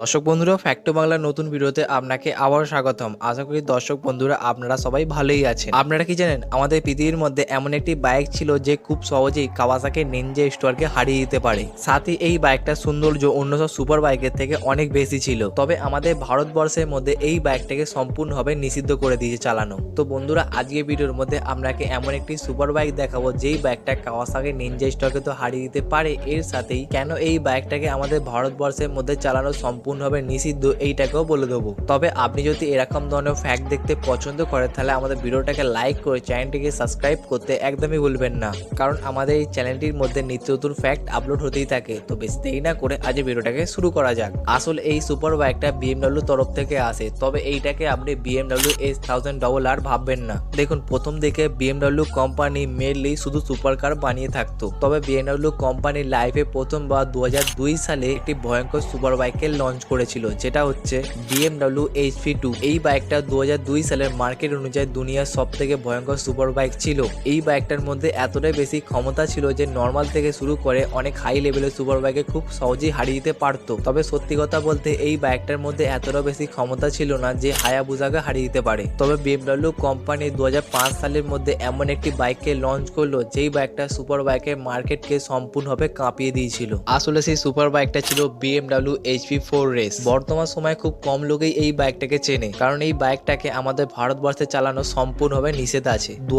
দর্শক বন্ধুরা ফ্যাক্টো বাংলার নতুন ভিডিওতে আপনাকে আবারও স্বাগতম। আশা করি দর্শক বন্ধুরা, আপনারা সবাই ভালোই আছেন। আপনারা কি জানেন, আমাদের পৃথিবীর মধ্যে এমন একটি বাইক ছিল যে খুব সহজেই কাওয়াসাকি নিনজা স্টোরকে হারিয়ে দিতে পারে। সাথে এই বাইকটার সৌন্দর্য অন্য সব সুপার বাইকের থেকে অনেক বেশি ছিল। তবে আমাদের ভারতবর্ষের মধ্যে এই বাইকটাকে সম্পূর্ণভাবে নিষিদ্ধ করে দিয়েছে চালানো। তো বন্ধুরা আজকে ভিডিওর মধ্যে আপনাকে এমন একটি সুপার বাইক দেখাবো, যেই বাইকটা কাওয়াসাকি নিনজা স্টোরকে তো হারিয়ে দিতে পারে। এর সাথেই কেন এই বাইকটাকে আমাদের ভারতবর্ষের মধ্যে চালানো সম্পূর্ণভাবে নিষিদ্ধ, এইটাকেও বলে দেবো। তবে আপনি যদি এরকম ধরনের ফ্যাক্ট দেখতে পছন্দ করেন, তাহলে আমাদের ভিডিওটাকে লাইক করে চ্যানেলটিকে সাবস্ক্রাইব করতে একদমই ভুলবেন না। কারণ আমাদের এই চ্যানেলটির মধ্যে নিত্য নতুন ফ্যাক্ট আপলোড হতেই থাকে। তো বেশি দেরি না করে আজ ভিডিওটাকে শুরু করা যাক। আসলে এই সুপার বাইকটা বিএমডব্লিউ তরফ থেকে আসে, তবে এইটাকে আপনি BMW S thousand double R ভাববেন না। দেখুন, প্রথম দিকে বিএমডাব্লিউ কোম্পানি মেনলি শুধু সুপার কার বানিয়ে থাকতো। তবে বিএমডব্লিউ কোম্পানি লাইফে প্রথমবার দু হাজার দুই সালে একটি ভয়ঙ্কর সুপার বাইকের লঞ্চ করেছিল, যেটা হচ্ছে বিএমডাব্লিউ এইচ এইচপি টু এই বাইকটা দু হাজার দুই সালের মার্কেট অনুযায়ী দুনিয়ার সব থেকে ভয়ঙ্কর সুপার বাইক ছিল। এই বাইকটার মধ্যে এতটাই বেশি ক্ষমতা ছিল যে নর্মাল থেকে শুরু করে অনেক হাই লেভেলের সুপার বাইকে খুব সহজেই হারিয়ে দিতে পারতো। তবে সত্যি কথা বলতে এই বাইকটার মধ্যে এতটা বেশি ক্ষমতা ছিল না যে হায়াবুজাকে হারিয়ে দিতে পারে। তবে বিএমডব্লিউ কোম্পানি দু হাজার পাঁচ সালের মধ্যে এমন একটি বাইককে লঞ্চ করল, যেই বাইকটা সুপার বাইকের মার্কেটকে সম্পূর্ণভাবে কাঁপিয়ে দিয়েছিল। আসলে সেই সুপার বাইকটা ছিল বিএমডব্লিউ এইচপি ফোর রেস বর্তমান সময়ে খুব কম লোকেই এই বাইকটাকে চেনে। কারণ এই বাইকটাকে আমাদের ভারতবর্ষে চালানো সম্পূর্ণভাবে নিষেধ আছে। দু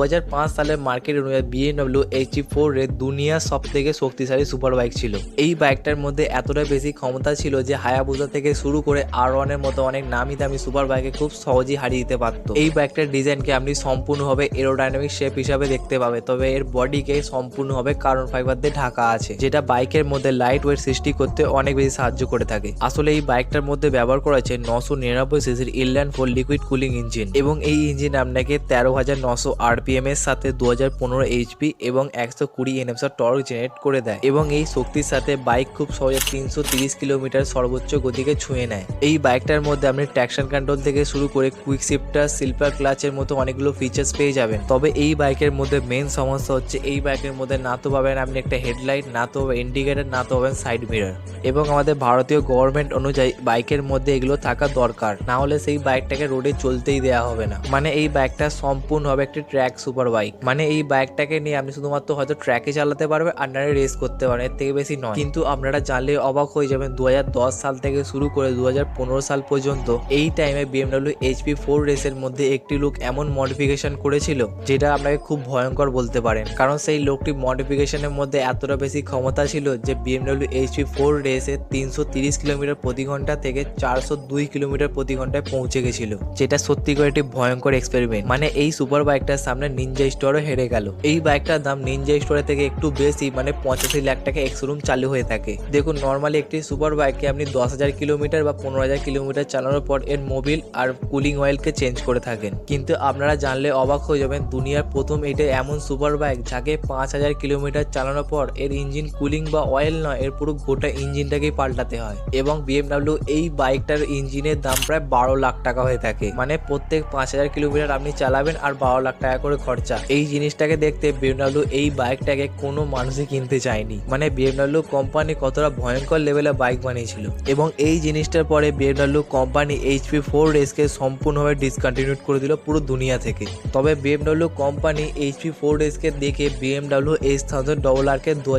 সালের মার্কেট অনুযায়ী বিএমডব্লিউ এইচপি ফোর রেস দুনিয়ার সব থেকে শক্তিশালী সুপার বাইক ছিল। এই বাইকটার মধ্যে এতটা বেশি ক্ষমতা ছিল যে হায়াবুজা থেকে শুরু করে আর ওয়ানের মতো অনেক নামি দামি সুপার বাইকে খুব সহজেই হারিয়ে দিতে পারতো। এই বাইকটার ডিজাইনকে আপনি সম্পূর্ণভাবে এরোডাইনামিক শেপ হিসাবে দেখতে পাবে। তবে এর বডিকে সম্পূর্ণভাবে কার্বন ফাইবার দিয়ে ঢাকা আছে, যেটা বাইকের মধ্যে লাইট ওয়েট সৃষ্টি করতে অনেক বেশি সাহায্য করে থাকে। আসলে এই বাইকটার মধ্যে ব্যবহার করা হয়েছে নশো নিরানব্বই সিসির inline four liquid cooling engine এবং এই ইঞ্জিন আপনাকে তেরো হাজার নশো আরপিএম এর সাথে দু হাজার পনেরো এইচপি এবং একশো কুড়ি এনএফসার টর্ক জেনারেট করে দেয় এবং এই শক্তির সাথে বাইক খুব সহজে তিনশো তিরিশ কিলোমিটার সর্বোচ্চ গতিকে ছুঁয়ে নেয়। এই বাইকটার মধ্যে আপনি ট্র্যাকশন কন্ট্রোল থেকে শুরু করে কুইক শিফটার সিলভার ক্লাচের মতো অনেকগুলো ফিচার্স পেয়ে যাবেন। তবে এই বাইকের মধ্যে মেন সমস্যা হচ্ছে এই বাইকের মধ্যে না তো পাবেন আপনি একটা হেডলাইট না তো ইন্ডিকেটার না তো পাবেন সাইড মিরর এবং আমাদের ভারতীয় গভর্নমেন্ট অনুযায়ী বাইকের মধ্যে এগুলো থাকা দরকার। না হলে সেই বাইকটাকে রোডে চলতেই দেওয়া হবে না। মানে এই বাইকটা সম্পূর্ণ হবে একটি ট্র্যাক সুপার বাইক মানে এই বাইকটাকে নিয়ে আপনি শুধুমাত্র হয়তো ট্র্যাকে চালাতে পারবে নাহলে রেস করতে পারেন এর থেকে বেশি নয়। কিন্তু আপনারা জানলে অবাক হয়ে যাবেন দু হাজার দশ সাল থেকে শুরু করে দু হাজার পনেরো সাল পর্যন্ত এই টাইমে বিএমডব্লিউ এইচপি ফোর রেসের মধ্যে একটি লোক এমন মডিফিকেশন করেছিল, যেটা আপনাকে খুব ভয়ঙ্কর বলতে পারেন। কারণ সেই লোকটি মডিফিকেশনের মধ্যে এতটা বেশি ক্ষমতা ছিল যে বিএমডব্লিউ এইচপি ফোর রেসে তিনশো কিলোমিটার প্রতি ঘণ্টা থেকে চারশো দুই কিলোমিটার প্রতি ঘন্টায় পৌঁছে গেছিল। যেটা সত্যি করে একটি ভয়ঙ্কর এক্সপেরিমেন্ট মানে এই সুপার বাইকটার সামনে নিনজা স্টোরও হেরে গেল। এই বাইকটার দাম নিনজা স্টোরের থেকে একটু বেশি মানে পঁচাশি লাখ টাকা এক্সরুম চালু হয়ে থাকে। দেখুন নর্মালি একটি সুপার বাইককে আপনি দশ হাজার কিলোমিটার বা পনেরো হাজার কিলোমিটার চালানোর পর এর মোবিল আর কুলিং অয়েলকে চেঞ্জ করে থাকেন। কিন্তু আপনারা জানলে অবাক হয়ে যাবেন, দুনিয়ার প্রথম এটা এমন সুপার বাইক যাকে পাঁচ হাজার কিলোমিটার চালানোর পর এর ইঞ্জিন কুলিং বা অয়েল নয়, এর পুরো গোটা ইঞ্জিনটাকেই পাল্টাতে হয়। এবং বিএমডাব্লিউ এই বাইকটার ইঞ্জিনের দাম প্রায় বারো লাখ টাকা হয়ে থাকে। মানে প্রত্যেক পাঁচ হাজার কিলোমিটার আপনি চালাবেন আর বারো লাখ টাকা করে খরচা। এই জিনিসটাকে দেখতে বিএমডাব্লিউ এই বাইকটাকে কোনো মানুষই কিনতে চায়নি। মানে বিএমডাব্লিউ কোম্পানি কতটা ভয়ঙ্কর লেভেলে বাইক বানিয়েছিল। এবং এই জিনিসটার পরে বিএমডাব্লিউ কোম্পানি এইচপি ফোর রেসকে সম্পূর্ণভাবে ডিসকন্টিনিউট করে দিল পুরো দুনিয়া থেকে। তবে বিএমডাব্লিউ কোম্পানি এইচপি ফোর রেসকে দেখে বিএমডাব্লিউ এইচ থাউজেন্ড ডবল আরকে দু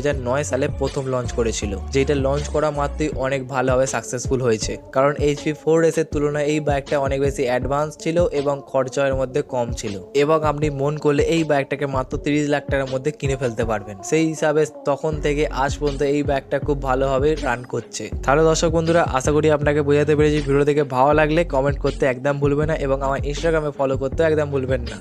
সালে প্রথম লঞ্চ করেছিল। যেটা লঞ্চ করা মাত্রই অনেক ভালোভাবে সাকসেসফুল হয়েছে। কারণ এইচপি ফোর রেসের তুলনায় এই বাইকটা অনেক বেশি অ্যাডভান্স ছিল এবং খরচা এর মধ্যে কম ছিল। এবং আপনি মন করলে এই বাইকটাকে মাত্র তিরিশ লাখ টাকার মধ্যে কিনে ফেলতে পারবেন। সেই হিসাবে তখন থেকে আজ পর্যন্ত এই বাইকটা খুব ভালোভাবে রান করছে। তাহলে দর্শক বন্ধুরা, আশা করি আপনাকে বোঝাতে পেরেছি। ভিডিও থেকে ভালো লাগলে কমেন্ট করতে একদম ভুলবে না এবং আমার ইনস্টাগ্রামে ফলো করতে একদম ভুলবেন না।